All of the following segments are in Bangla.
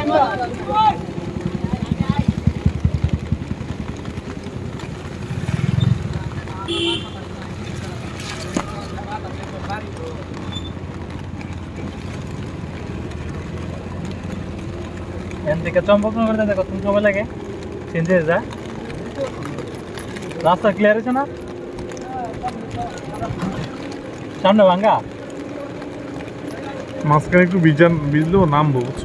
এখান থেকে চম্পকনগর যেতে কত সময় লাগে। চিনতে যা। রাস্তা ক্লিয়ার হয়েছে না? সামনে ভাঙ্গা? মাঝখানে একটু বিজান বিজলেও নামবো, বুঝছ?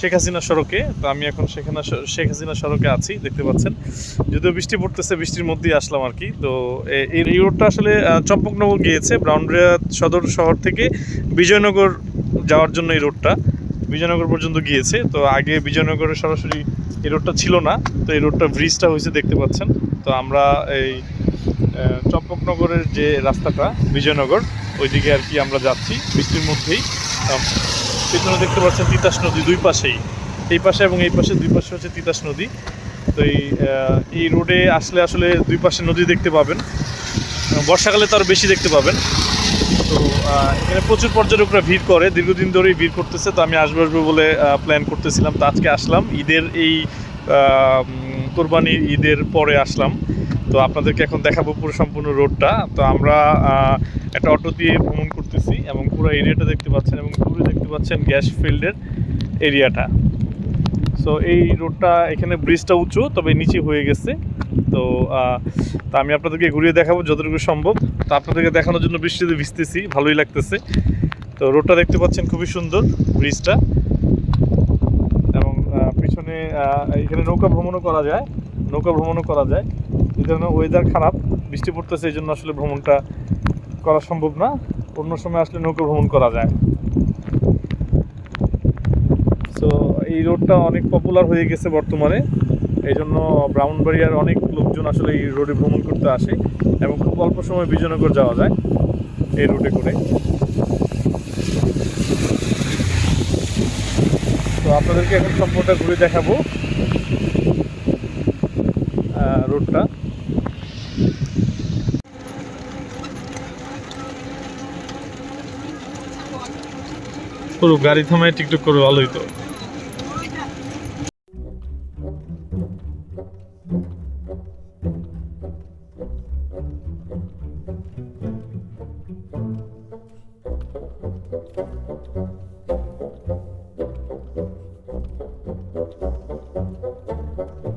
শেখ হাসিনা সড়কে, তো আমি এখন সেখানে শেখ হাসিনা সড়কে আছি, দেখতে পাচ্ছেন। যদিও বৃষ্টি পড়তেছে, বৃষ্টির মধ্যেই আসলাম আর কি। তো এই রোডটা আসলে চম্পকনগর গিয়েছে ব্রাউনরিয়া সদর শহর থেকে বিজয়নগর যাওয়ার জন্য এই রোডটা বিজয়নগর পর্যন্ত গিয়েছে, তো আগে বিজয়নগরে সরাসরি এই রোডটা ছিল না, তো এই রোডটা ব্রিজটা হয়েছে, দেখতে পাচ্ছেন। তো আমরা এই চম্পকনগরের যে রাস্তাটা, বিজয়নগর, ওইদিকে আর কি আমরা যাচ্ছি, বৃষ্টির মধ্যেই। পেছনে দেখতে পাচ্ছেন তিতাস নদী দুই পাশেই। এই পাশে এবং এই পাশে দুই পাশে হচ্ছে তিতাস নদী। তো এই এই রোডে আসলে আসলে দুই পাশে নদী দেখতে পাবেন। বর্ষাকালে তো আরও বেশি দেখতে পাবেন। তো এখানে প্রচুর পর্যটকরা ভিড় করে, দীর্ঘদিন ধরেই ভিড় করতেছে। তো আমি আসব আসব বলে প্ল্যান করতেছিলাম। তো আজকে আসলাম। ঈদের এই কোরবানির ঈদের পরে আসলাম। তো আপনাদেরকে এখন দেখাবো পুরো সম্পূর্ণ রোডটা। তো আমরা একটা অটো দিয়ে ভ্রমণ করতেছি এবং পুরো এরিয়াটা দেখতে পাচ্ছেন এবং দূরে দেখতে পাচ্ছেন গ্যাস ফিল্ডের এরিয়াটা সো এই রোডটা এখানে ব্রিজটা উঁচু, তবে নিচে হয়ে গেছে। তো তা আমি আপনাদেরকে ঘুরিয়ে দেখাবো যতটুকু সম্ভব। তো আপনাদেরকে দেখানোর জন্য বৃষ্টিতে ভিজতেছি, ভালোই লাগতেছে। তো রোডটা দেখতে পাচ্ছেন খুবই সুন্দর ব্রিজটা এবং পিছনে এখানে নৌকা ভ্রমণও করা যায়, নৌকা ভ্রমণও করা যায়। এই জন্য ওয়েদার খারাপ, বৃষ্টি পড়তেছে, এই জন্য আসলে ভ্রমণটা করা সম্ভব না। অন্য সময় আসলে নৌকা ভ্রমণ করা যায়। সো এই রোডটা অনেক পপুলার হয়ে গেছে বর্তমানে। এই জন্য ব্রাহ্মণবাড়িয়ার অনেক লোকজন আসলে এই রোডে ভ্রমণ করতে আসে এবং খুব অল্প সময় বিজয়নগর যাওয়া যায় এই রোডে করে। তো আপনাদেরকে এখন সম্পূর্ণটা ঘুরে দেখাবো রোডটা পুরো গাড়ি থামায় টিকটক করে ভালোই তো। আস্তে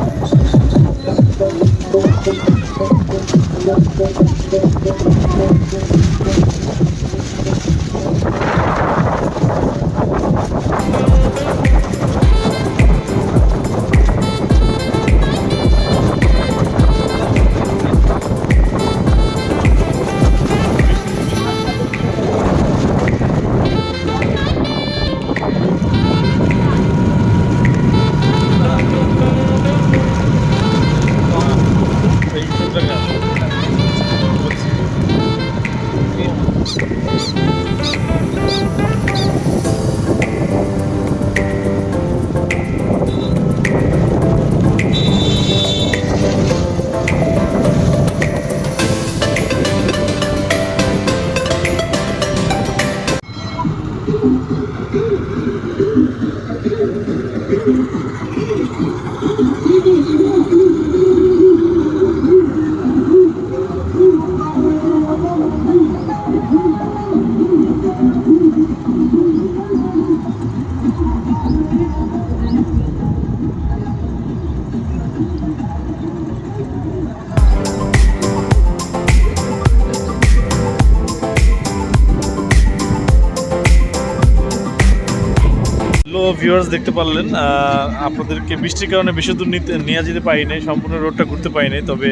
我是真的喜欢你。ভিউয়ার্স দেখতে পারলেন আপনাদেরকে বৃষ্টির কারণে বেশি দূর নিতে নিয়ে যেতে পারি নাই সম্পূর্ণ রোডটা ঘুরতে পারি নাই তবে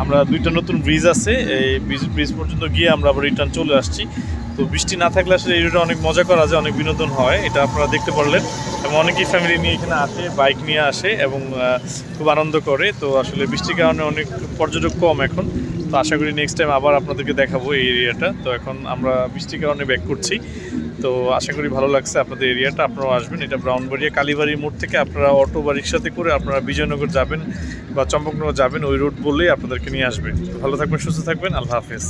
আমরা দুইটা নতুন ব্রিজ আছে, এই ব্রিজ ব্রিজ পর্যন্ত গিয়ে আমরা আবার রিটার্ন চলে আসছি। তো বৃষ্টি না থাকলে আসলে এই রোডে অনেক মজা করা যায়, অনেক বিনোদন হয়, এটা আপনারা দেখতে পারলেন। এবং অনেকেই ফ্যামিলি নিয়ে এখানে আসে বাইক নিয়ে আসে, এবং খুব আনন্দ করে। তো আসলে বৃষ্টির কারণে অনেক পর্যটক কম এখন। তো আশা করি নেক্সট টাইম আবার আপনাদেরকে দেখাবো এই এরিয়াটা তো এখন আমরা বৃষ্টির কারণে ব্যাক করছি। তো আশা করি ভালো লাগছে আপনাদের এরিয়াটা আপনারাও আসবেন। এটা ব্রাউনবাড়িয়া কালীবাড়ির মোড় থেকে আপনারা অটো বা রিক্সাতে করে আপনারা বিজয়নগর যাবেন বা চম্পকনগর যাবেন। ওই রোড বললেই আপনাদেরকে নিয়ে আসবেন ভালো থাকবেন, সুস্থ থাকবেন। আল্লাহ হাফেজ।